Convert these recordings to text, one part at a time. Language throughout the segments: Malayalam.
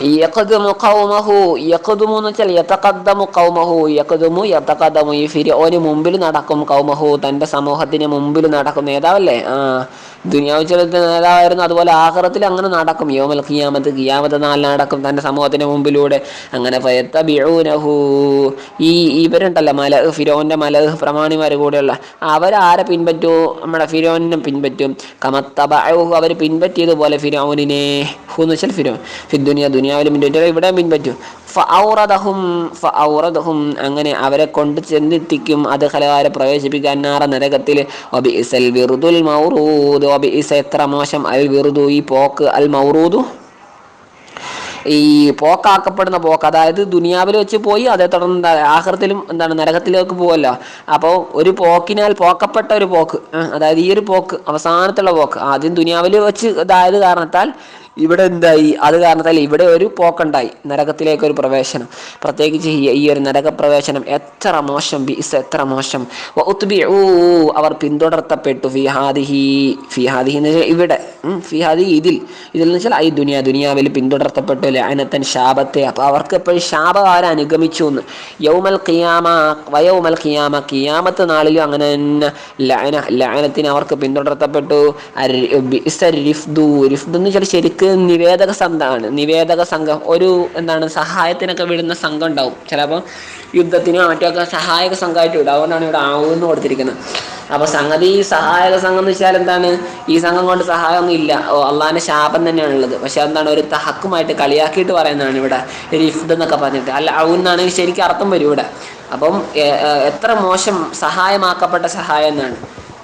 യഖ്ദുമു ഖൗമഹു യഖ്ദുമു എന്ന് വെച്ചാൽ യതഖദ്ദമു ഖൗമഹു യഖ്ദുമു യതഖദ്ദമു ഈ ഫിർഔന് മുമ്പിൽ നടക്കും ഖൗമഹു തന്റെ സമൂഹത്തിന് മുമ്പിൽ നടക്കും നേതാവല്ലേ ആ ദുനിയാവ് ചിലത്തെ നേതാവായിരുന്നു. അതുപോലെ ആഹ്റത്തിൽ അങ്ങനെ നടക്കും. യോമൽ ഖിയാമത്ത് ഖിയാമത്ത് നാളിൽ നടക്കും തന്റെ സമൂഹത്തിന് മുമ്പിലൂടെ. അങ്ങനെ ഫയത്തബിഊനഹു. ഈ ഇവരുണ്ടല്ലോ മല ഫിരോന്റെ മല പ്രമാണിമാർ കൂടെയുള്ള. അവരാരെ പിൻപറ്റൂ? നമ്മുടെ ഫിരോനെ പിൻപറ്റും. കമത്തബഅഹു അവർ പിൻപറ്റിയതുപോലെ ഫിരോനിനെ. ഹു എന്ന് വെച്ചാൽ ഫിരോൻ. ഫിദ്ദുനിയ ദുനിയാവിലും പിൻപറ്റും ഇവിടെ പിൻപറ്റും. ഫഔറദഹും അങ്ങനെ അവരെ കൊണ്ട് ചെന്നെത്തിക്കും. അത് ഹലകാരെ പ്രവേശിപ്പിക്കാൻ നാറ നരകത്തിൽ. ഒബിഇസൽ വിറുദുൽ മൗറൂദ്. ഒബിഇസ എത്ര മോശം. അൽ വിറുദു ഈ പോക്ക് അൽ മൗറൂദു. ഈ പോക്കാക്കപ്പെടുന്ന പോക്ക്. അതായത് ദുനിയാവിൽ വെച്ച് പോയി അതേ തുടർന്ന് ആഹൃത്തിലും എന്താണ് നരകത്തിലേക്ക് പോവല്ലോ. അപ്പോൾ ഒരു പോക്കിനാൽ പോക്കപ്പെട്ട ഒരു പോക്ക്. അതായത് ഈ ഒരു പോക്ക് അവസാനത്തുള്ള പോക്ക്. ആദ്യം ദുനിയാവിൽ വെച്ച് ഇതായത് കാരണത്താൽ ഇവിടെ എന്തായി? അത് കാരണത്താൽ ഇവിടെ ഒരു പോക്കുണ്ടായി. നരകത്തിലേക്ക് ഒരു പ്രവേശനം. പ്രത്യേകിച്ച് ഈ- ഒരു നരകപ്രവേശനം എത്ര മോശം ബിസ് എത്ര മോശം. അവർ പിന്തുടർത്തപ്പെട്ടു. ഫിഹാദിഹി ഫിഹാദിഹി എന്ന് വെച്ചാൽ ഇവിടെ. ഫിഹാദി ഇതിൽ. ഇതിൽ എന്ന് വെച്ചാൽ ഈ ദുനിയ ദുനിയാവിൽ പിന്തുടർത്തപ്പെട്ടു. ലഅനത്തൻ ശാപത്തെ. അപ്പോൾ അവർക്ക് എപ്പോഴും ശാപം ആരനുഗമിച്ചു എന്ന്. യൗമൽ ഖിയാമ വയൗമൽ ഖിയാമ ഖിയാമത്ത് നാളിലും അങ്ങനെ തന്നെ ലഅന ലഅനത്തിന് അവർക്ക് പിന്തുടർത്തപ്പെട്ടു. റിഫ്ദു റിഫ്ദു എന്ന് വെച്ചാൽ ശരിക്ക് നിവേദക സംഘമാണ്. നിവേദക സംഘം ഒരു എന്താണ് സഹായത്തിനൊക്കെ വിടുന്ന സംഘം ഉണ്ടാവും ചിലപ്പോൾ യുദ്ധത്തിനോ മറ്റൊക്കെ സഹായക സംഘമായിട്ട് വിടും. അതുകൊണ്ടാണ് ഇവിടെ ആവുമെന്ന് കൊടുത്തിരിക്കുന്നത്. അപ്പൊ സംഗതി ഈ സഹായക സംഘം എന്ന് വെച്ചാൽ എന്താണ്? ഈ സംഘം കൊണ്ട് സഹായമൊന്നും ഇല്ല. ഓ അള്ളാന്റെ ശാപം തന്നെയാണ് ഉള്ളത്. പക്ഷെ എന്താണ്? ഒരു തഹക്കുമായിട്ട് കളിയാക്കിയിട്ട് പറയുന്നതാണ് ഇവിടെ റിഫ്ദ് എന്നൊക്കെ പറഞ്ഞിട്ട്. അല്ല ഔന്നാണ് ശരിക്കും അർത്ഥം വരും ഇവിടെ. അപ്പം എത്ര മോശം സഹായമാക്കപ്പെട്ട സഹായം എന്നാണ്.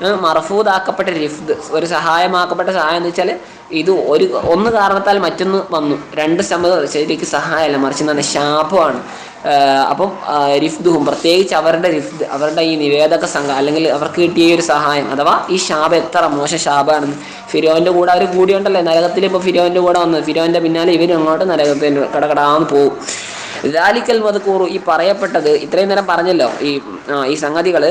ഏഹ് രിഫ്ദ് ഒരു സഹായമാക്കപ്പെട്ട സഹായം എന്ന് വെച്ചാൽ ഇത് ഒരു ഒന്ന് കാരണത്താൽ മറ്റൊന്ന് വന്നു. രണ്ട് സമ്മത ശരിക്ക് സഹായമല്ല. മറിച്ച് എന്താണ് ശാപമാണ്. അപ്പം റിഫ്ദുഹും പ്രത്യേകിച്ച് അവരുടെ റിഫ്ദ് അവരുടെ ഈ നിവേദക സംഘം അല്ലെങ്കിൽ അവർക്ക് കിട്ടിയ ഒരു സഹായം അഥവാ ഈ ശാപം എത്ര മോശം ശാപമാണെന്ന്. ഫിരോന്റെ കൂടെ അവർ കൂടിയുണ്ടല്ലേ. നരകത്തിൽ ഇപ്പോൾ ഫിരോന്റെ കൂടെ വന്നത്. ഫിരോന്റെ പിന്നാലെ ഇവരും അങ്ങോട്ട് നരകത്തിൽ കടകടാന്ന് പോകും. ദാലിക്കൽ മദ്കൂറു ഈ പറയപ്പെട്ടത് ഇത്രയും നേരം പറഞ്ഞല്ലോ. ഈ ഈ സംഗതികൾ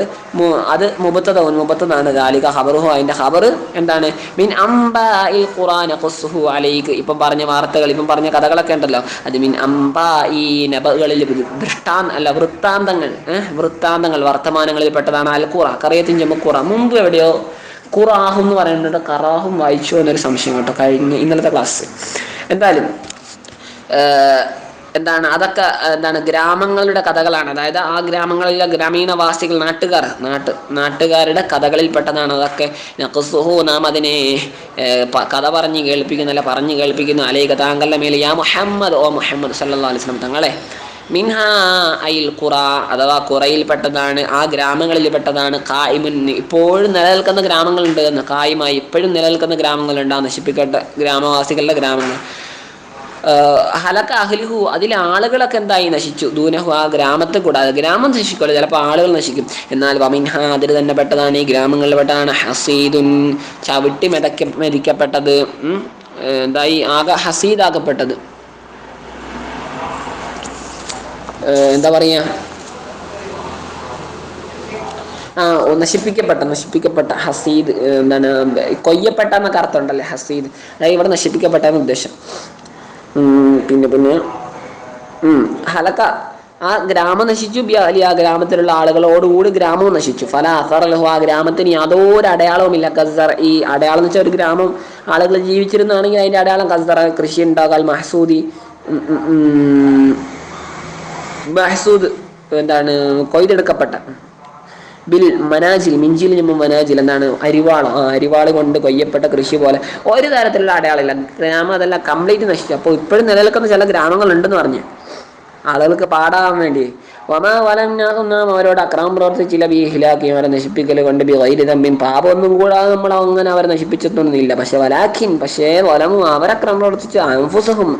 അത് മുബത്തത മുബത്തതാണ് ദാലിക ഹബറുഹു അതിന്റെ ഹബർ എന്താണ്? മിൻ അംബാഇൽ ഖുറാന ഖുസ്ഹു അലൈക്ക് ഇപ്പം പറഞ്ഞ വാർത്തകൾ ഇപ്പം പറഞ്ഞ കഥകളൊക്കെ ഉണ്ടല്ലോ. അത് മിൻ അംബാ ഈ നബകളിൽ ദൃഷ്ടാൻ അല്ല വൃത്താന്തങ്ങൾ വൃത്താന്തങ്ങൾ വർത്തമാനങ്ങളിൽ പെട്ടതാണ് അൽ ഖുറ കറിയത്തിൻ ജമുക്കുറ മുമ്പ് എവിടെയോ ഖുറാഹും എന്ന് പറയുന്നത് കറാഹും വായിച്ചു എന്നൊരു സംശയം കേട്ടോ. കഴിഞ്ഞ ഇന്നലത്തെ ക്ലാസ്. എന്തായാലും എന്താണ് അതൊക്കെ എന്താണ് ഗ്രാമങ്ങളുടെ കഥകളാണ്. അതായത് ആ ഗ്രാമങ്ങളിലെ ഗ്രാമീണവാസികൾ നാട്ടുകാർ നാട്ട് നാട്ടുകാരുടെ കഥകളിൽപ്പെട്ടതാണ് അതൊക്കെ. നഖസുഹു നാം അതിനെ കഥ പറഞ്ഞ് കേൾപ്പിക്കുന്നല്ല പറഞ്ഞ് കേൾപ്പിക്കുന്നു. അലൈക താങ്കളുടെ മേലെ യാ മുഹമ്മദ് ഓ മുഹമ്മദ് സല്ലാ അലൈഹി വസല്ലം തങ്ങളെ. മിൻഹാ അയിൽ ഖുറ അഥവാ ഖുറയിൽപ്പെട്ടതാണ് ആ ഗ്രാമങ്ങളിൽപ്പെട്ടതാണ് കായിമുൻ ഇപ്പോഴും നിലനിൽക്കുന്ന ഗ്രാമങ്ങളുണ്ട് എന്ന് കായുമായി ഇപ്പോഴും നിലനിൽക്കുന്ന ഗ്രാമങ്ങളുണ്ട് ആ നശിപ്പിക്കട്ട ഗ്രാമവാസികളുടെ ഗ്രാമങ്ങൾ. ഹലക്ക അഹ്ലിഹു അതിലെ ആളുകളൊക്കെ എന്തായി? നശിച്ചു. ദൂനഹു ആ ഗ്രാമത്തെ കൂടാതെ ഗ്രാമം നശിക്കുമല്ലോ ചിലപ്പോൾ ആളുകൾ നശിക്കും. എന്നാൽ വമിൻഹ അതിൽ തന്നെ പെട്ടതാണ്. ഈ ഗ്രാമങ്ങളിൽ പെട്ടതാണ് ഹസീദുൻ ചവിട്ടി മെതക്ക മെതിക്കപ്പെട്ടത് എന്തായി? ആകെ ഹസീദാക്കപ്പെട്ടത്. എന്താ പറയാ? ആ നശിപ്പിക്കപ്പെട്ട നശിപ്പിക്കപ്പെട്ട ഹസീദ് എന്താണ് കൊയ്യപ്പെട്ട എന്നൊക്കെ അർത്ഥം ഉണ്ടല്ലേ ഹസീദ്. അതായത് ഇവിടെ നശിപ്പിക്കപ്പെട്ട ഉദ്ദേശം. പിന്നെ പിന്നെ. ഹലക്ക. ആ ഗ്രാമം നശിച്ചു ബിയാലി ആ ഗ്രാമത്തിലുള്ള ആളുകളോടുകൂടി ഗ്രാമവും നശിച്ചു. ഫല അസറലഹു ആ ഗ്രാമത്തിന് യാതൊരു അടയാളവുമില്ല കസർ ഈ അടയാളം എന്ന് വെച്ചാൽ ഒരു ഗ്രാമം ആളുകൾ ജീവിച്ചിരുന്നാണെങ്കിൽ അതിന്റെ അടയാളം കസർ കൃഷി ഉണ്ടാകാൽ മഹസൂദി. മഹസൂദ് എന്താണ് കൊയ്തെടുക്കപ്പെട്ട. ബിൽ മനാജിൽ മിഞ്ചിൽ ഞമ്മ മനാജിൽ എന്താണ്? അരിവാളം ആ അരിവാൾ കൊണ്ട് കൊയ്യപ്പെട്ട കൃഷി പോലെ. ഒരു തരത്തിലുള്ള അടയാളമില്ല. ഗ്രാമം അതെല്ലാം കംപ്ലീറ്റ് നശിച്ചു. അപ്പോൾ ഇപ്പോഴും നിലനിൽക്കുന്ന ചില ഗ്രാമങ്ങളുണ്ടെന്ന് പറഞ്ഞു. ആളുകൾക്ക് പാടാൻ വേണ്ടി. വമാ വലം നാം അവരോട് അക്രമം പ്രവർത്തിച്ചില്ല. ബി ഹിലാക്കി അവരെ നശിപ്പിക്കൽ കൊണ്ട് ബി വൈരി തമ്പിൻ പാപമൊന്നും കൂടാതെ നമ്മൾ അങ്ങനെ അവരെ നശിപ്പിച്ചിട്ടൊന്നുമില്ല. പക്ഷെ വലാഖിൻ പക്ഷേ വലമും അവരക്രമം പ്രവർത്തിച്ച് അൻഫുസഹും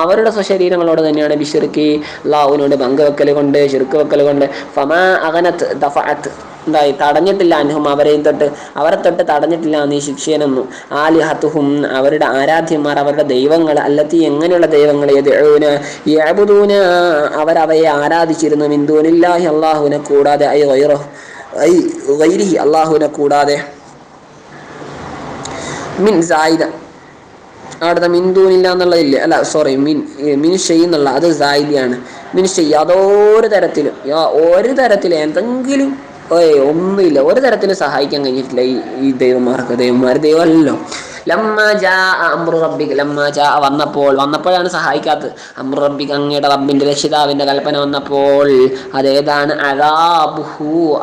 അവരുടെ സ്വശരീരങ്ങളോട് തന്നെയാണ് ബിഷിർക്കി ലാവുവിനോട് പങ്കുവെക്കൽ കൊണ്ട് ശിർക്ക് വെക്കൽ കൊണ്ട്. ഫമാ അകനത്ത് ദഫഅത്ത് എന്തായി തടഞ്ഞിട്ടില്ല അനുഹും അവരെയും തൊട്ട് അവരെ തൊട്ട് തടഞ്ഞിട്ടില്ല നീ ശിക്ഷേനൊന്നും ആലിഹത്തുഹും അവരുടെ ആരാധ്യന്മാർ അവരുടെ ദൈവങ്ങൾ അല്ലത്തി എങ്ങനെയുള്ള ദൈവങ്ങൾ യഅബുദൂന. അവരവയെ ആരാധിച്ചിരുന്നു. മിന്ദൂനില്ലാഹി അള്ളാഹുവിനെ കൂടാതെ ഐ വൈറോ ഐ ഗൈരിഹി അള്ളാഹുവിനെ കൂടാതെ. മിൻ സായിദ. അവിടുത്തെ മിന്ദൂനില്ല എന്നുള്ളതില്ലേ? അല്ല സോറി മിൻ മിൻ ഷെയ് എന്നുള്ള അത് സായിദിയാണ്. മിൻ ഷെയ് യാതൊരു തരത്തിലും ഒരു തരത്തിലും എന്തെങ്കിലും ഒന്നുമില്ല. ഒരു തരത്തിലും സഹായിക്കാൻ കഴിഞ്ഞിട്ടില്ല ഈ ഈ ദൈവന്മാർക്ക് ദൈവന്മാർ ദൈവമല്ലല്ലോ. വന്നപ്പോൾ വന്നപ്പോഴാണ് സഹായിക്കാത്തത്. അമ്രു റബ്ബിക് അങ്ങയുടെ റബ്ബിന്റെ രക്ഷിതാവിന്റെ കൽപ്പന വന്നപ്പോൾ അതേതാണ്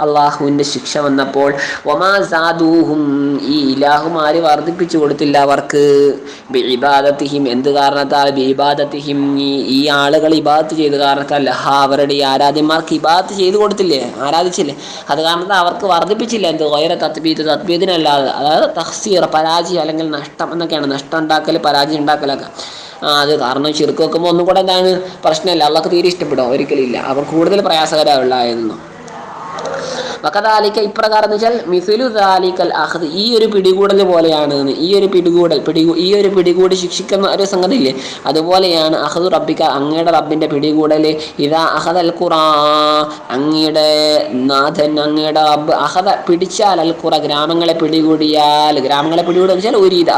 അള്ളാഹുവിന്റെ ശിക്ഷ വന്നപ്പോൾ ഈ ഇലാഹുമാര് വർദ്ധിപ്പിച്ചു കൊടുത്തില്ല അവർക്ക്? ഇബാദത്തിഹിം എന്ത് കാരണത്താൽ ബിഇബാദത്തിഹിം? ഈ ആളുകൾ ഇബാദത്ത് ചെയ്ത കാരണത്താൽ അവരുടെ ഈ ആരാധ്യന്മാർക്ക് ഇബാദത്ത് ചെയ്തു കൊടുത്തില്ലേ? ആരാധിച്ചില്ലേ? അത് കാരണത്താൽ അവർക്ക് വർദ്ധിപ്പിച്ചില്ല എന്ത്? ഓരോ തത്ബീത്ത് തത്ബീത്തിനല്ലാതെ അതായത് തഹ്സീർ പരാജയം അല്ലെങ്കിൽ നഷ്ടം എന്നൊക്കെയാണ്. നഷ്ടം ഉണ്ടാക്കൽ പരാജയം ഉണ്ടാക്കലൊക്കെ അത് കാരണം ചെറുക്ക് വെക്കുമ്പോൾ ഒന്നും കൂടെ എന്താണ്? പ്രശ്നമില്ല അള്ളാഹ് തീരെ ഇഷ്ടപ്പെടും. ഒരിക്കലും ഇല്ല. അവർ കൂടുതൽ പ്രയാസകരമുള്ളതായിരുന്നു വക്കതാലിക്ക ഇപ്രകാരം എന്ന് വെച്ചാൽ മിസിലു ദാലിക്കൽ അഹദ്. ഈ ഒരു പിടികൂടൽ പോലെയാണ്. ഈ ഒരു പിടികൂടൽ പിടികൂ ഈ ഒരു പിടികൂടി ശിക്ഷിക്കുന്ന ഒരു സംഗതി ഇല്ലേ അതുപോലെയാണ് അഹദു റബ്ബിക്ക അങ്ങയുടെ റബ്ബിന്റെ പിടികൂടൽ ഇതാ അഹദ് അൽ ഖുറാ അങ്ങയുടെ നാഥൻ അങ്ങയുടെ റബ്ബ്. അഹദ പിടിച്ചാൽ അൽ ഖുറ ഗ്രാമങ്ങളെ പിടികൂടിയാൽ ഗ്രാമങ്ങളെ പിടികൂടുക വെച്ചാൽ ഒരു ഇത്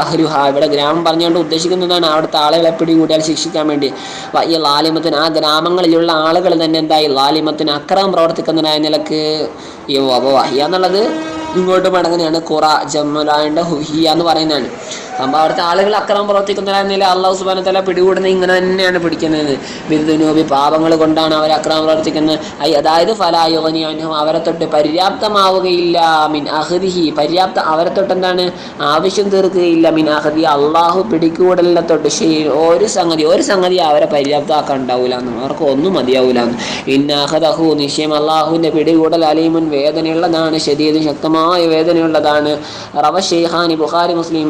ഇവിടെ ഗ്രാമം പറഞ്ഞുകൊണ്ട് ഉദ്ദേശിക്കുന്നതാണ് അവിടുത്തെ ആളുകളെ പിടികൂടിയാൽ ശിക്ഷിക്കാൻ വേണ്ടി. ഈ ലാലിമത്തിന് ആ ഗ്രാമങ്ങളിലുള്ള ആളുകൾ തന്നെ എന്തായി? ലാലിമത്തിന് അക്രമം പ്രവർത്തിക്കുന്നതിനായ നിലയ്ക്ക് ഈ വഹിയ എന്നുള്ളത് ഇങ്ങോട്ട് മടങ്ങുന്നതാണ് ഖുറ ജമ്മലാണ്ട് ഹുഹിയ എന്ന് പറയുന്നതാണ്. അപ്പോൾ അവിടുത്തെ ആളുകൾ അക്രമം പ്രവർത്തിക്കുന്നതിനായ അള്ളാഹു സുബാന തല പിടികൂടുന്നത് ഇങ്ങനെ തന്നെയാണ് പിടിക്കുന്നത്. ബിരുദനൂബി പാപങ്ങൾ കൊണ്ടാണ് അവർ അക്രമം പ്രവർത്തിക്കുന്നത്. അതായത് ഫലായോനി അനുഭവം അവരെ തൊട്ട് പര്യാപ്തമാവുകയില്ല. മിൻ അഹദിഹി പര്യാപ്ത അവരെ തൊട്ട് എന്താണ്? ആവശ്യം തീർക്കുകയില്ല. മിൻ അഹദി അള്ളാഹു പിടികൂടലിനെ തൊട്ട് ശരി ഒരു സംഗതി ഒരു സംഗതി അവരെ പര്യാപ്തമാക്കാൻ ഉണ്ടാവില്ല എന്നും അവർക്ക് ഒന്നും മതിയാവില്ല എന്നും ഇന്നഹദഹു നിശ്ചയം അള്ളാഹുവിന്റെ പിടികൂടൽ അലീമുൻ വേദനയുള്ളതാണ് ശരീരം ശക്തമായ വേദനയുള്ളതാണ്. റവ ഷെയ്ഹാനി ബുഖാരി മുസ്ലിം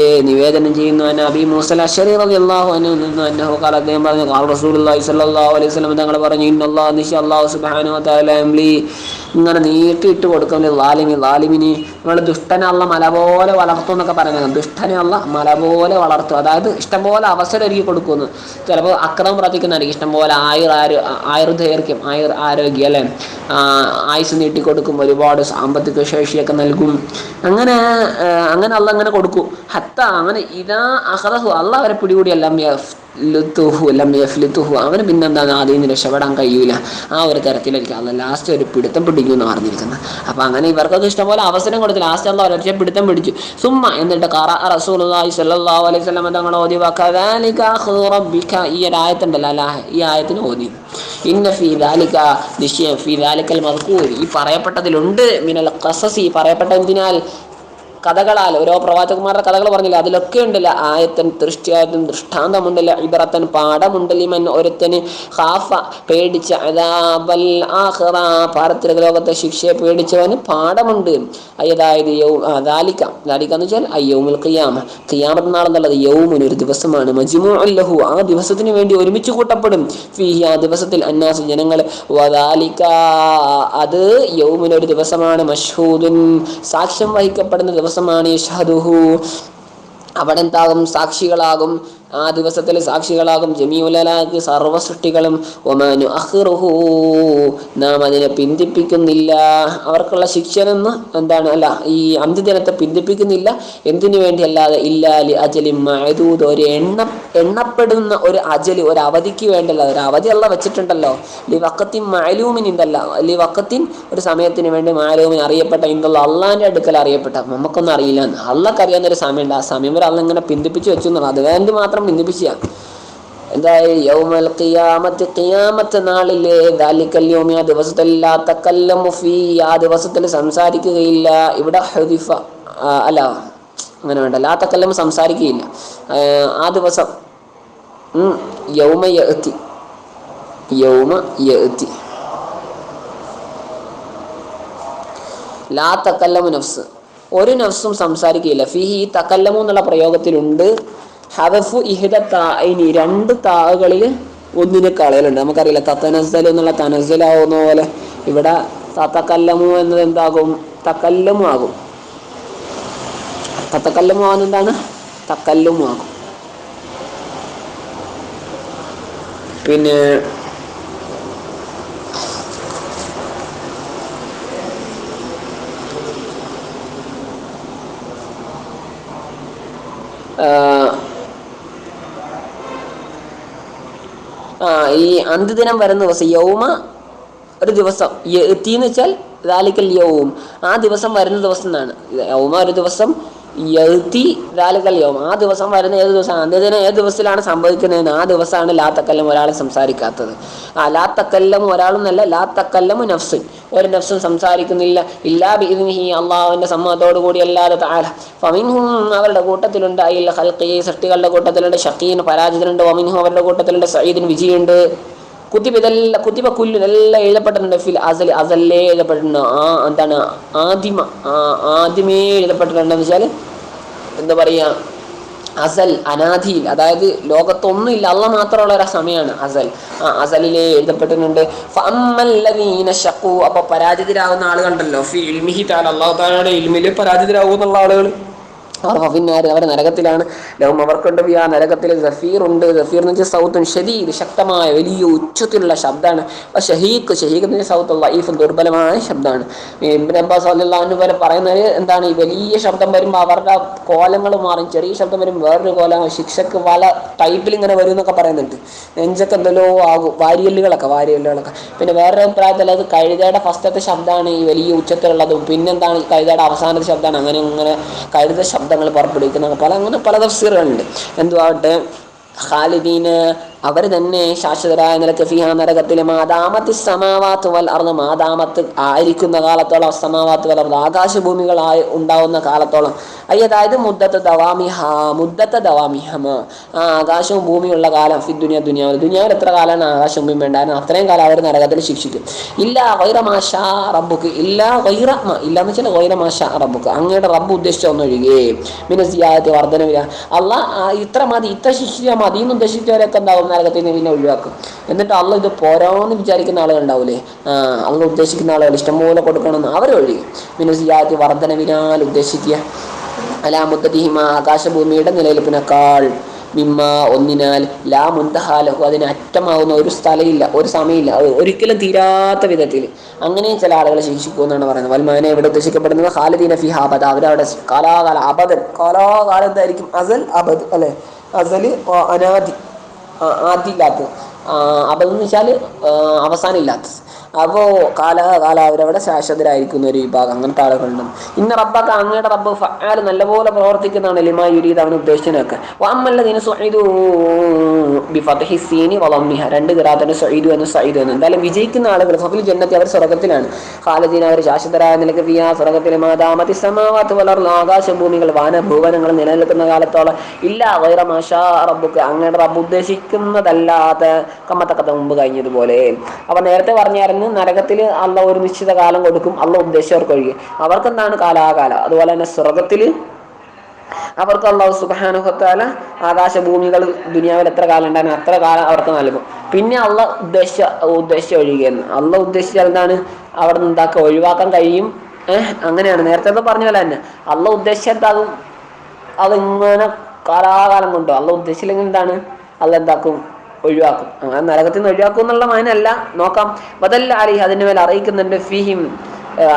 ഇമാമുമാര് നിവേദനം ചെയ്യുന്നു. അന്ന അബി മൂസൽ അഷറി അള്ളാഹു അനു നിന്നു അന്നഹു കാല അദ്ദേഹം പറഞ്ഞു ഖാല റസൂലുള്ളാഹി സ്വല്ലല്ലാഹു അലൈഹി സ്വലം തങ്ങൾ പറഞ്ഞു ഇന്നല്ലാഹു നിഷ അല്ലാഹു സുബ്ഹാനഹു തലി ഇങ്ങനെ നീട്ടിയിട്ട് കൊടുക്കും ലാലിമി ലാലിമിനി നമ്മൾ ദുഷ്ടനെ അല്ല മല പോലെ വളർത്തും എന്നൊക്കെ പറയുന്നത് ദുഷ്ടനെ അല്ല മല പോലെ വളർത്തും. അതായത് ഇഷ്ടംപോലെ അവസരം ഒരുക്കി കൊടുക്കുന്നു. ചിലപ്പോൾ അക്രമം പ്രവർത്തിക്കുന്നതായിരിക്കും. ഇഷ്ടംപോലെ ആയുർ ആരോ ആയുർദൈർഘ്യം ആയുർ ആരോഗ്യം അല്ലേ? ആയുസ് നീട്ടിക്കൊടുക്കും ഒരുപാട് സാമ്പത്തിക ശേഷിയൊക്കെ നൽകും. അങ്ങനെ അങ്ങനെ അല്ല അങ്ങനെ കൊടുക്കും. ഹത്ത അങ്ങനെ ഇതാ അഹറഹു അല്ല അവരെ പിടികൂടി എല്ലാം ലുത്തുഹു എല്ലാം യഫ്ലിത്തുഹു അവന് പിന്നെന്താണ് അതിൽ നിന്ന് രക്ഷപ്പെടാൻ കഴിയൂല. ആ ഒരു തരത്തിലായിരിക്കും അല്ല ലാസ്റ്റ് ഒരു പിടുത്തം പിടിക്കും എന്ന് പറഞ്ഞിരിക്കുന്നത്. അപ്പൊ അങ്ങനെ ഇവർക്കൊക്കെ ഇഷ്ടംപോലെ അവസരം കൊടുത്തു. ലാസ്റ്റ് അല്ല ഒരക്ഷ പിടുത്തം പിടിച്ചു. സുമ്മ എന്നിട്ട് ഖറ റസൂലുള്ളാഹി സ്വല്ലല്ലാഹു അലൈഹി വസല്ലം തങ്ങൾ ഓതി റബ്ബിക. ഈ ഒരു ആയത്തുണ്ടല്ലോ അല്ല ഈ ആയത്തിന് ഓതി. ഇന്ന ഫീ ദാലിക നിശ്ചയം ഫീ ദാലിക്കൽ മദ്കൂർ. ഈ പറയപ്പെട്ടതിലുണ്ട്. മിനൽ ഖസസി പറയപ്പെട്ട എന്തിനാൽ? കഥകളാൽ ഓരോ പ്രവാചകന്മാരുടെ കഥകൾ പറഞ്ഞില്ല? അതിലൊക്കെ ഉണ്ടല്ല? ആയത്തൻ തൃഷ്ടിയായത്തും ദൃഷ്ടാന്തമുണ്ടല്ല ഇബറത്തൻ പാഠമുണ്ടല്ലിമൻ ഒരുത്തന് ഹാഫ പേടിച്ച ആഖിറ പാരത്രിക ലോകത്തെ ശിക്ഷയെ പേടിച്ചവന് പാഠമുണ്ട്. അതായത് യൗ ദാലിക്ക. ദാലിക്ക എന്ന് വെച്ചാൽ അയ്യൗമുൽ ഖിയാമ. ഖിയാമത്ത് നാളെന്നുള്ളത് യൗമുൻ ഒരു ദിവസമാണ്. മജിമു അല്ലഹു ആ ദിവസത്തിന് വേണ്ടി ഒരുമിച്ച് കൂട്ടപ്പെടും. ഫീഹി ആ ദിവസത്തിൽ അന്നാസ് ജനങ്ങൾ വദാലിക്ക അത് യൗമുൻ ഒരു ദിവസമാണ്. മഷൂദുൻ സാക്ഷ്യം വഹിക്കപ്പെടുന്ന ദിവസമാണ് യഷ്ഹദുഹു അവിടെ എന്താകും സാക്ഷികളാകും. ആ ദിവസത്തിൽ സാക്ഷികളാകും ജമീഉലലാക്ക് സർവ സൃഷ്ടികളും ഒമാനു അഹ്റുഹു നാം അതിനെ പിന്തിപ്പിക്കുന്നില്ല. അവർക്കുള്ള ശിക്ഷനെന്ന് എന്താണ്? അല്ല ഈ അന്ത്യദിനത്തെ പിന്തിപ്പിക്കുന്നില്ല. എന്തിനു വേണ്ടി അല്ലാതെ ഇല്ലാലി അജലി മഴദൂത് ഒരു എണ്ണ എണ്ണപ്പെടുന്ന ഒരു അജലി ഒരു അവധിക്ക് വേണ്ടല്ല. ഒരു അവധി അല്ല വെച്ചിട്ടുണ്ടല്ലോ. ലി വക്കത്തിൻ മാലൂമിൻ ഇന്തല്ല ലി വക്കത്തിൻ ഒരു സമയത്തിന് വേണ്ടി മാലൂമിൻ അറിയപ്പെട്ട ഇന്തുള്ള അള്ളാന്റെ അടുക്കൽ അറിയപ്പെട്ട. നമുക്കൊന്നും അറിയില്ല അള്ളക്കറിയാവുന്ന ഒരു സമയമുണ്ട്. ആ സമയം വരെ അള്ള ഇങ്ങനെ പിന്തിപ്പിച്ച് വെച്ചു എന്നുള്ളത് അത് വേണ്ടി മാത്രം പിന്തിപ്പിച്ച എന്തായി? യൗമൽ ഖിയാമത്ത് ദാലിക്കൽ ദിവസത്തിൽ ഫീ സംസാരിക്കുകയില്ല. ഇവിടെ അല്ല അങ്ങനെ വേണ്ട. ലാ തക്കല്ലമു സംസാരിക്കുകയില്ല. ആ, ദിവസം യൗമ യൗമ ലാ തക്കല്ലമു നഫ്സ്. ഒരു നഫ്സും സംസാരിക്കുകയില്ല. ഫിഹി ഈ തക്കല്ലമു എന്നുള്ള പ്രയോഗത്തിലുണ്ട്. ഹദഫു ഇഹിത താഇനി രണ്ട് താകളിൽ ഒന്നിനെ കളയലുണ്ട്. നമുക്കറിയില്ല തത്തനസ്സൽ എന്നുള്ള തനസ്സലാവുന്ന പോലെ ഇവിടെ തത്തക്കല്ലമു എന്നത് എന്താകും? തക്കല്ലമു ആകും തത്തക്കല്ലമു ആകുന്ന എന്താണ്? തക്കല്ലുമു ആകും പിന്നെ ആ, ആ ഈ അന്ത്യദിനം വരുന്ന ദിവസം യൗമ ഒരു ദിവസം. യഅ്തീന്ന് വെച്ചാൽ ദാലിക്കൽ യൗം. ആ ദിവസം വരുന്ന ദിവസം എന്നാണ്. യൗമ ഒരു ദിവസം യഅ്തി ദാലകല്യോം ആ ദിവസം വരുന്ന ഏത് ദിവസമാണ് അന്ത്യദിനം ഏത് ദിവസത്തിലാണ് സംഭവിക്കുന്നതെന്ന്? ആ ദിവസമാണ് ലാത്തക്കല്ലം ഒരാൾ സംസാരിക്കാത്തത്. ആ ലാത്തക്കല്ലം ഒരാളെന്നല്ല ലാത്തക്കല്ലമു നഫ്സുൻ. ഒരു നഫ്സും സംസാരിക്കുന്നില്ല. ഇല്ലാ ബിഇദ്നിഹി അള്ളാഹുവിന്റെ സമ്മതത്തോടു കൂടി അല്ലാതെ താഴ ഫമിൻഹും അവരുടെ കൂട്ടത്തിലുണ്ട് ഹൽക്കി സൃഷ്ടികളുടെ കൂട്ടത്തിലുണ്ട്. ഷക്കീൻ പരാജിതനുണ്ട്. വമിൻഹും അവരുടെ കൂട്ടത്തിലുണ്ട്. സയ്യിദിൻ വിജയുണ്ട് കുത്തിബ് ഇതെല്ലാം കുത്തിബ കുല്ലു എല്ലാം എഴുതപ്പെട്ടിട്ടുണ്ട്. ഫിൽ അസൽ അസല്ലേ എഴുതപ്പെട്ടിട്ടുണ്ട്. ആ എന്താണ്? ആദിമ ആദ്യമേ എഴുതപ്പെട്ടിട്ടുണ്ടെന്ന് വെച്ചാൽ എന്താ പറയുക അസൽ അനാദിയിൽ അതായത് ലോകത്തൊന്നും ലോകത്തൊന്നുമില്ല അള്ള മാത്രമുള്ള ഒരു സമയമാണ് അസൽ. ആ അസലിലെ എഴുതപ്പെട്ടിട്ടുണ്ട് അപ്പൊ പരാജിതരാകുന്ന ആളുകളുണ്ടല്ലോ ഫി ഇൽമിഹി താല അള്ളാഹു താലയുടെ ഇൽമിൽ പരാജിതരാകുന്നുള്ള ആളുകൾ ഫിന്നാര് അവർ നരകത്തിലാണ്. ലഹും അവർക്കുണ്ട് ആ നരകത്തിൽ സഫീർ ഉണ്ട്. സഫീർ എന്ന് വെച്ചാൽ സൗത്തുൻ ഷദീദ് ശക്തമായ വലിയ ഉച്ചത്തിലുള്ള ശബ്ദമാണ് അപ്പോൾ ഷഹീഖ് ഷഹീഖ് എന്ന് വെച്ചാൽ സൗത്ത് ലൈഫ് ദുർബലമായ ശബ്ദമാണ് ഇബിൻ അബ്ബാസ് അല്ലാന്ന് പോലെ പറയുന്നത് എന്താണ്? ഈ വലിയ ശബ്ദം വരുമ്പോൾ അവരുടെ കോലങ്ങൾ മാറും. ചെറിയ ശബ്ദം വരും വേറൊരു കോലം ശിക്ഷക്ക് വല ടൈപ്പിൽ ഇങ്ങനെ വരും എന്നൊക്കെ പറയുന്നുണ്ട്. നെഞ്ചൊക്കെ എന്തെല്ലോ ആകും. വാരിയല്ലുകളൊക്കെ വാരിയല്ലുകളൊക്കെ. പിന്നെ വേറൊരു അഭിപ്രായത്തിൽ അത് കഴുതയുടെ ഫസ്റ്റത്തെ ശബ്ദമാണ് ഈ വലിയ ഉച്ചത്തിലുള്ളതും. പിന്നെന്താണ്? കഴുതയുടെ അവസാനത്തെ ശബ്ദമാണ് അങ്ങനെ ഇങ്ങനെ കഴുത ശബ്ദങ്ങൾ പുറപ്പെടുവിക്കുന്ന പല അങ്ങനെ പല തഫ്സീറുകളുണ്ട്. എന്തുവാകട്ടെ ഖാലിദീന് അവർ തന്നെ ശാശ്വതരായ നിലയ്ക്ക് ഫിഹ നരകത്തിലെ മാതാമത്തി സമാവാത്ത് വൽ മാതാമത്ത് ആയിരിക്കുന്ന കാലത്തോളം സമാവാത്ത് വൽ ആകാശഭൂമികളായി ഉണ്ടാവുന്ന കാലത്തോളം. അതായത് മുദ്ദത്ത് ദവാമിഹ മുദ്ദത്ത് ദവാമിഹമ. ആ ആകാശവും ഭൂമിയുള്ള കാലം ഫി ദുനിയ ദുനിയാവിൽ. ദുനിയാവിൽ എത്ര കാലമാണ് ആകാശവും ഭൂമി ഉണ്ടായിരുന്നു അത്രയും കാലം അവർ നരകത്തിൽ ശിക്ഷിക്കും. ഇല്ല വൈറമാഷ റബ്ബുക്ക് ഇല്ല വൈറമ ഇല്ല എന്ന് വെച്ചാൽ വൈറമാഷ റബ്ബുക്ക് അങ്ങയുടെ റബ്ബ് ഉദ്ദേശിച്ച ഒന്നൊഴികെ. പിന്നെ സിയാദത്ത് വർധനവില്ല. അല്ല ഇത്ര മതി ഇത്ര ശിക്ഷിച്ചാൽ മതി എന്ന് ഉദ്ദേശിച്ചവരൊക്കെ എന്താവും? നരകത്തിൽ നിന്ന് പിന്നെ ഒഴിവാക്കും. എന്നിട്ട് അള്ള ഇത് പോരാന്ന് വിചാരിക്കുന്ന ആളുകൾ ഉണ്ടാവില്ലേ ആ അള്ള ഉദ്ദേശിക്കുന്ന ആളുകൾ ഇഷ്ടംപോലെ കൊടുക്കണമെന്ന് അവർ ഒഴിയും. പിന്നെ സിയാദത്ത് വർധനവിനാൽ ഉദ്ദേശിക്കുക. അലാ മുത്തതിഹിമ ആകാശഭൂമിയുടെ നിലനിൽപ്പിനേക്കാൾ മിമ്മ ഒന്നിനാൽ ലാ മുന്തഹാലഹു അതിന് അറ്റമാവുന്ന ഒരു സ്ഥലമില്ല ഒരു സമയമില്ല ഒരിക്കലും തീരാത്ത വിധത്തിൽ. അങ്ങനെ ചില ആളുകളെ ശിക്ഷിക്കൂ എന്നാണ് പറയുന്നത്. വൽമാനെ ഇവിടെ ഉദ്ദേശിക്കപ്പെടുന്നത് ഖാലിദീന ഫി ഹാബദ് അവരവിടെ കാലാകാല അബദൻ കാലാകാലം എന്തായിരിക്കും? അസൽ അബദ് അല്ലെ? അസൽ അനാദി. હા આદિ લાદે അബദ് എന്ന് വെച്ചാൽ അവസാനമില്ലാത്ത അപ്പോൾ കാല അവരവിടെ ശാശ്വതരായിരിക്കുന്ന ഒരു വിഭാഗം അങ്ങനത്തെ ആളുകളുണ്ട്. ഇന്ന റബ്ബൊക്കെ അങ്ങയുടെ റബ്ബ് ഫാൽ നല്ലപോലെ പ്രവർത്തിക്കുന്നതാണ് ലിമാ യുരീദ് അവന് ഉദ്ദേശിച്ചതിനൊക്കെ. ഫതഹി സീനി വളമ്മിഹ രണ്ട് കിറാത്തന്നെ സൊയ്തു എന്ന് സൈദു എന്ന്. എന്തായാലും വിജയിക്കുന്ന ആളുകൾ സഫിൽ ജന്നത്തി അവർ സ്വർഗത്തിലാണ് ഖാലദീൻ അവർ ശാശ്വതരായ നിലയ്ക്ക് വിയ സ്വർഗത്തിലെ മാതാമതി സമാവാത്ത് വളർന്ന ആകാശഭൂമികൾ വാനഭൂവനങ്ങൾ നിലനിൽക്കുന്ന കാലത്തോളം ഇല്ല വൈറമാഷാ റബ്ബുക്ക് അങ്ങയുടെ റബ്ബ് ഉദ്ദേശിക്കുന്നതല്ലാത്ത കമ്മത്തക്കത്ത മുമ്പ് കഴിഞ്ഞതുപോലെ. അപ്പം നേരത്തെ പറഞ്ഞായിരുന്നു നരകത്തിൽ അള്ള ഒരു നിശ്ചിത കാലം കൊടുക്കും അള്ള ഉദ്ദേശിച്ചവർക്ക് ഒഴികെ. അവർക്കെന്താണ് കാലാകാലം? അതുപോലെ തന്നെ സ്വർഗത്തിൽ അവർക്ക് അള്ളാഹു സുബാനുഹത്താല ആകാശഭൂമികൾ ദുനിയാവിൽ എത്ര കാലം ഉണ്ടായിരുന്നു അത്ര കാലം അവർക്ക് നൽകും. പിന്നെ അള്ള ഉദ്ദേശിച്ച ഉദ്ദേശിച്ച ഒഴികെയെന്ന് അള്ള ഉദ്ദേശിച്ചാൽ എന്താണ്? അവിടെ നിന്ന് എന്താക്കുക? ഒഴിവാക്കാൻ കഴിയും. ഏഹ് അങ്ങനെയാണ്. നേരത്തെ പറഞ്ഞ പോലെ തന്നെ. അള്ള ഉദ്ദേശിച്ചതാകും അതിങ്ങനെ കാലാകാലം കൊണ്ടോ? അള്ള ഉദ്ദേശിച്ചില്ലെങ്കിൽ എന്താണ്? അള്ള എന്താക്കും? ഒഴിവാക്കും. അങ്ങനെ നരകത്തിൽ നിന്ന് ഒഴിവാക്കും എന്നുള്ള മാനല്ല. നോക്കാം. ബദല്ല അലി അതിന് മേലെ അറിയിക്കുന്നുണ്ട്. ഫിഹിം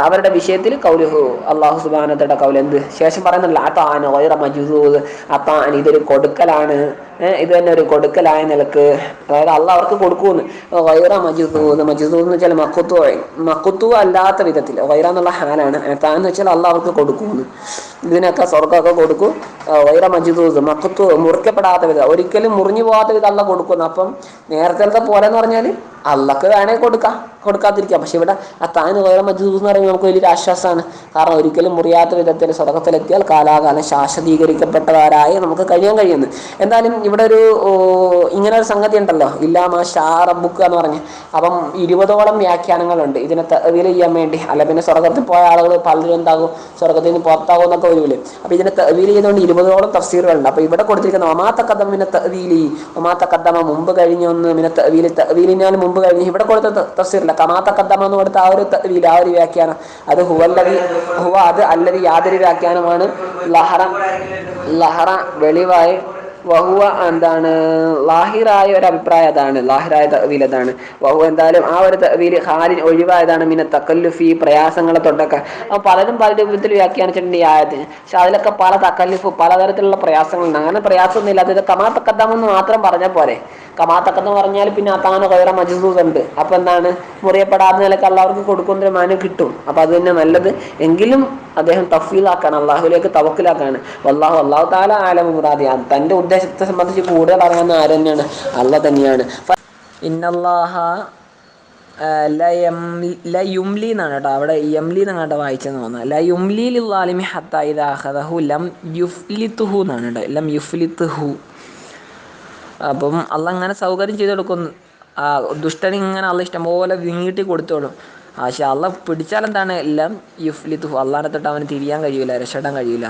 അവരുടെ വിഷയത്തിൽ കൗലുഹു. അള്ളാഹു സുബാനത്തയുടെ കൗലെന്ത് ശേഷം പറയുന്നില്ല അത്താൻ വൈറ മജുദൂദ് അത്താൻ ഇതൊരു കൊടുക്കലാണ്. ഇത് തന്നെ ഒരു കൊടുക്കലായ നിലയ്ക്ക്. അതായത് അല്ല അവർക്ക് കൊടുക്കൂന്ന് വൈറ മജൂദ് മജൂദ് എന്ന് വെച്ചാൽ മക്കുത്തു മക്കുത്തു അല്ലാത്ത വിധത്തിൽ. വൈറ എന്നുള്ള ഹാലാണ്. താൻ എന്ന് വെച്ചാൽ അല്ല അവർക്ക് കൊടുക്കൂന്ന് ഇതിനൊക്കെ സ്വർഗമൊക്കെ കൊടുക്കും. വൈറ മജൂദ് മക്കുത്തു മുറിക്കപ്പെടാത്ത വിധം. ഒരിക്കലും മുറിഞ്ഞു പോകാത്ത വിധം അള്ള കൊടുക്കുന്നു അപ്പം നേരത്തെ പോലെ എന്ന് പറഞ്ഞാൽ അള്ളക്ക് വേണേ കൊടുക്കാം. കൊടുക്കാതിരിക്കാം. പക്ഷെ ഇവിടെ ആ താൻ വൈറ മജൂദ് എന്ന് പറയുമ്പോൾ നമുക്ക് വലിയൊരു ആശ്വാസമാണ്. കാരണം ഒരിക്കലും മുറിയാത്ത വിധത്തിൽ സ്വർഗത്തിലെത്തിയാൽ കാലാകാലം ശാശ്വതീകരിക്കപ്പെട്ടവരായി നമുക്ക് കഴിയാൻ കഴിയുന്നു എന്തായാലും ഇവിടെ ഒരു ഇങ്ങനെ ഒരു സംഗതി ഉണ്ടല്ലോ ഇല്ലാമ ഷാ റബ്ബുക്ക് എന്ന് പറഞ്ഞ്. അപ്പം ഇരുപതോളം വ്യാഖ്യാനങ്ങളുണ്ട്. ഇതിനെ തവീൽ ചെയ്യാൻ വേണ്ടി. അല്ല പിന്നെ സ്വർഗത്തിൽ പോയ ആളുകൾ പലരും എന്താകും സ്വർഗത്തിൽ നിന്ന് പുറത്താകും എന്നൊക്കെ വരൂലേ അപ്പം ഇതിനെ തവീൽ ചെയ്തുകൊണ്ട് ഇരുപതോളം തഫ്സീറുകളുണ്ട്. അപ്പോൾ ഇവിടെ കൊടുത്തിരിക്കുന്ന ഒമാത്ത കഥം മിന തവീലി ഒമാത്ത കഥമ മുമ്പ് കഴിഞ്ഞൊന്ന് മിന തവീലി തവീലിനാൽ മുമ്പ് കഴിഞ്ഞ്. ഇവിടെ കൊടുത്ത തഫ്സീറില്ല. കമാത്ത കഥമ എന്ന് കൊടുത്ത ആ ഒരു തവീൽ ആ ഒരു വ്യാഖ്യാനം. അത് ഹുവല്ലതി ഹുവ അത് അല്ലതി യാതൊരു വ്യാഖ്യാനമാണ്. ലഹറ ലഹറ വെളിവായി വഹുവ എന്താണ്? ലാഹിറായ ഒരു അഭിപ്രായം അതാണ്. ലാഹിറായ തവീൽ അതാണ്. വഹു എന്തായാലും ആ ഒരു തവീൽ ഹാലിൻ ഒഴിവായതാണ്. മിന തക്കല്ലുഫി പ്രയാസങ്ങളെ തൊട്ടൊക്കെ. അപ്പൊ പലരും പല രൂപത്തിൽ വ്യാഖ്യാനിച്ചിട്ടുണ്ട് ഈ ആയത്തിന് പക്ഷെ അതിലൊക്കെ പല തക്കല്ലുഫ് പലതരത്തിലുള്ള പ്രയാസങ്ങളുണ്ട്. അങ്ങനെ പ്രയാസമൊന്നും ഇല്ലാത്ത ഇത് കമാ തക്കദ്ദാമെന്ന് മാത്രം പറഞ്ഞ പോലെ കമാ തക്കന്ന് പറഞ്ഞാൽ പിന്നെ അതാന് കയറ മജസൂസ് ഉണ്ട്. അപ്പൊ എന്താണ്? മുറിയപ്പെടാത്ത നിലയ്ക്ക് അള്ളാഹർക്ക് കൊടുക്കുന്ന ഒരു മാനം കിട്ടും. അപ്പൊ അത് തന്നെ നല്ലത്. എങ്കിലും അദ്ദേഹം തഫീലാക്കാണ് അള്ളാഹുലേക്ക് തവക്കിലാക്കാണ്. അള്ളാഹു അള്ളാഹു താല ആലമുറാദി തന്റെ തന്റെ ഉദ്ദേശത്തെ സംബന്ധിച്ച് കൂടുതൽ അറിയാവുന്ന ആര് തന്നെയാണ്? അള്ള തന്നെയാണ്. ഇന്നല്ലാഹ ല യം- ല യുംലി എന്നാണ് കേട്ടോ. അവിടെ യംലി കേട്ടോ വായിച്ചെന്ന് തോന്നുന്നത്. ലയുംലി യുംലി ലില്ലാലിമി ഹത്ത ഇത് അഹദഹു ലം യുഫ്ലിത്തുഹു എന്നാണ് കേട്ടോ. ലം യുഫ്ലിത്തുഹു. അപ്പം അള്ള അങ്ങനെ സൗകര്യം ചെയ്ത് കൊടുക്കും. ആ ദുഷ്ടന് ഇങ്ങനെ അള്ള ഇഷ്ടംപോലെ നീട്ടി കൊടുത്തോളും പക്ഷെ അള്ള പിടിച്ചാൽ എന്താണ്? എല്ലാം യുഫ്ലിത്തുഹു. അള്ളാനെ തൊട്ട് അവന് തിരിയാൻ കഴിയില്ല രക്ഷപ്പെടാൻ കഴിയില്ല